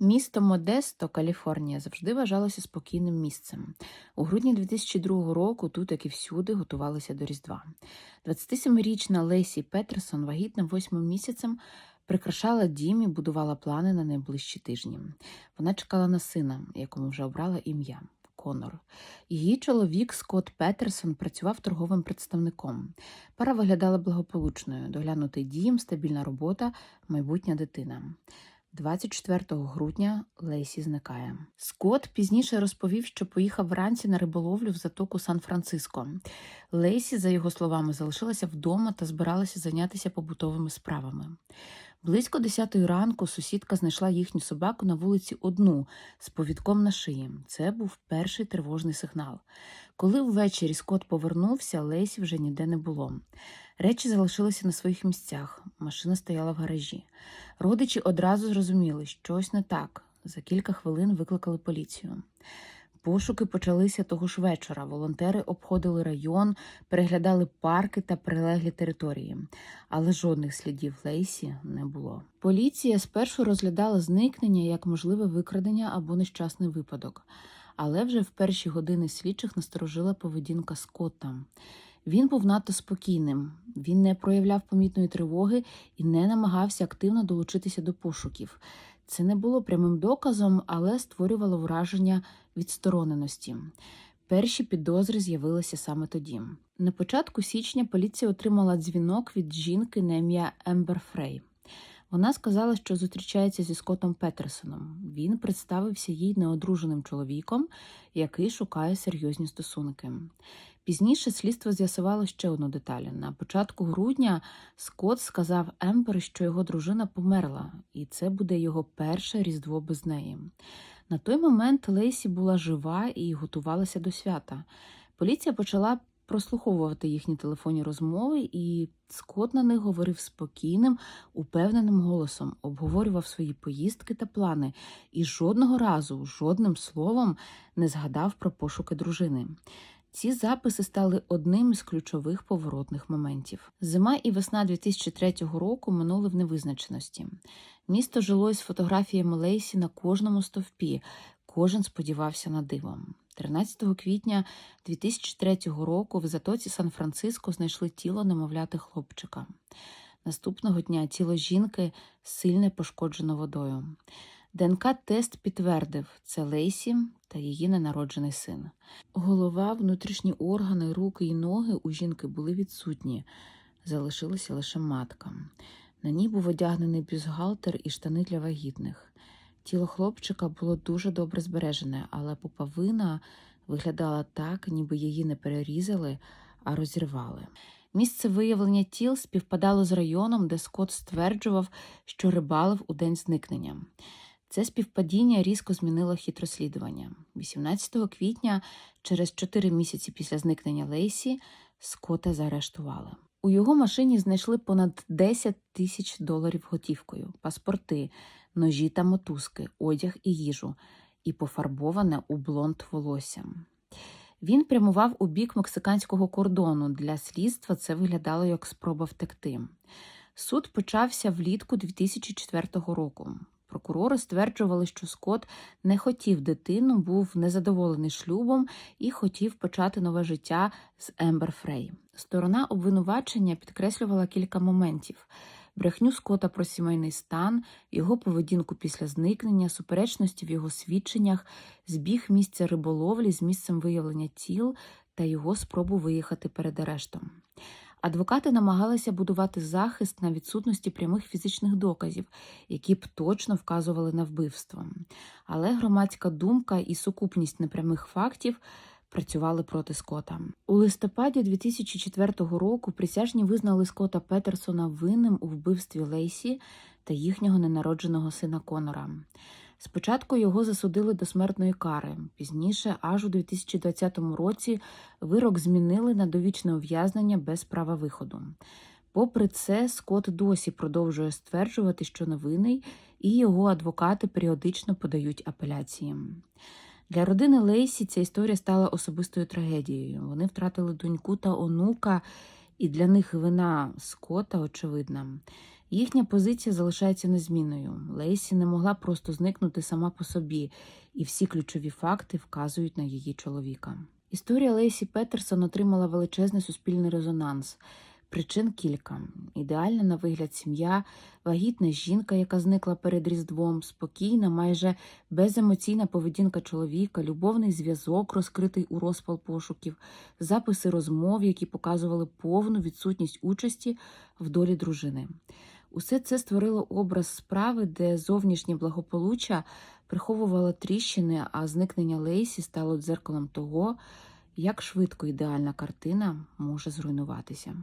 Місто Модесто, Каліфорнія, завжди вважалося спокійним місцем. У грудні 2002 року тут, як і всюди, готувалися до Різдва. 27-річна Лесі Петерсон, вагітна восьмим місяцем, прикрашала дім і будувала плани на найближчі тижні. Вона чекала на сина, якому вже обрала ім'я. Конор. Її чоловік Скотт Петерсон працював торговим представником. Пара виглядала благополучною: доглянутий дім, стабільна робота, майбутня дитина. 24 грудня Лейсі зникає. Скотт пізніше розповів, що поїхав вранці на риболовлю в затоку Сан-Франциско. Лейсі, за його словами, залишилася вдома та збиралася зайнятися побутовими справами. Близько 10 ранку сусідка знайшла їхню собаку на вулиці одну з повідком на шиї. Це був перший тривожний сигнал. Коли ввечері Скотт повернувся, Лейсі вже ніде не було. Речі залишилися на своїх місцях. Машина стояла в гаражі. Родичі одразу зрозуміли, щось не так. За кілька хвилин викликали поліцію. Пошуки почалися того ж вечора. Волонтери обходили район, переглядали парки та прилеглі території, але жодних слідів Лейсі не було. Поліція спершу розглядала зникнення як можливе викрадення або нещасний випадок, але вже в перші години слідчих насторожила поведінка Скотта. Він був надто спокійним, він не проявляв помітної тривоги і не намагався активно долучитися до пошуків. Це не було прямим доказом, але створювало враження відстороненості. Перші підозри з'явилися саме тоді. На початку січня поліція отримала дзвінок від жінки на ім'я Ембер Фрей. Вона сказала, що зустрічається зі Скоттом Петерсоном. Він представився їй неодруженим чоловіком, який шукає серйозні стосунки. Пізніше слідство з'ясувало ще одну деталь. На початку грудня Скотт сказав Ембер, що його дружина померла, і це буде його перше різдво без неї. На той момент Лейсі була жива і готувалася до свята. Поліція почала прослуховувати їхні телефонні розмови, і Скотт на них говорив спокійним, упевненим голосом, обговорював свої поїздки та плани і жодного разу, жодним словом не згадав про пошуки дружини. Ці записи стали одним із ключових поворотних моментів. Зима і весна 2003 року минули в невизначеності. Місто жило з фотографіями Лейсі на кожному стовпі. Кожен сподівався на дивом. 13 квітня 2003 року в затоці Сан-Франциско знайшли тіло немовляти хлопчика. Наступного дня тіло жінки сильно пошкоджено водою. ДНК-тест підтвердив це Лейсі та її ненароджений син. Голова, внутрішні органи, руки і ноги у жінки були відсутні, залишилася лише матка. На ній був одягнений бюстгальтер і штани для вагітних. Тіло хлопчика було дуже добре збережене, але пупавина виглядала так, ніби її не перерізали, а розірвали. Місце виявлення тіл співпадало з районом, де Скотт стверджував, що рибалив у день зникнення. Це співпадіння різко змінило хід розслідування. 18 квітня, через 4 місяці після зникнення Лейсі, Скотта заарештували. У його машині знайшли понад 10 тисяч доларів готівкою, паспорти, ножі та мотузки, одяг і їжу, і пофарбоване у блонд волосся. Він прямував у бік мексиканського кордону. Для слідства це виглядало як спроба втекти. Суд почався влітку 2004 року. Прокурори стверджували, що Скотт не хотів дитину, був незадоволений шлюбом і хотів почати нове життя з Ембер Фрей. Сторона обвинувачення підкреслювала кілька моментів: брехню Скотта про сімейний стан, його поведінку після зникнення, суперечності в його свідченнях, збіг місця риболовлі з місцем виявлення тіл та його спробу виїхати перед арештом. Адвокати намагалися будувати захист на відсутності прямих фізичних доказів, які б точно вказували на вбивство. Але громадська думка і сукупність непрямих фактів працювали проти Скота. У листопаді 2004 року присяжні визнали Скота Петерсона винним у вбивстві Лейсі та їхнього ненародженого сина Конора. Спочатку його засудили до смертної кари. Пізніше, аж у 2020 році, вирок змінили на довічне ув'язнення без права виходу. Попри це, Скотт досі продовжує стверджувати, що невинний, і його адвокати періодично подають апеляції. Для родини Лейсі ця історія стала особистою трагедією. Вони втратили доньку та онука, і для них вина Скотта очевидна. Їхня позиція залишається незмінною. Лейсі не могла просто зникнути сама по собі, і всі ключові факти вказують на її чоловіка. Історія Лейсі Петерсон отримала величезний суспільний резонанс. Причин кілька: ідеальна на вигляд сім'я, вагітна жінка, яка зникла перед Різдвом, спокійна, майже беземоційна поведінка чоловіка, любовний зв'язок, розкритий у розпал пошуків, записи розмов, які показували повну відсутність участі в долі дружини. Усе це створило образ справи, де зовнішнє благополуччя приховувало тріщини, а зникнення Лейсі стало дзеркалом того, як швидко ідеальна картина може зруйнуватися.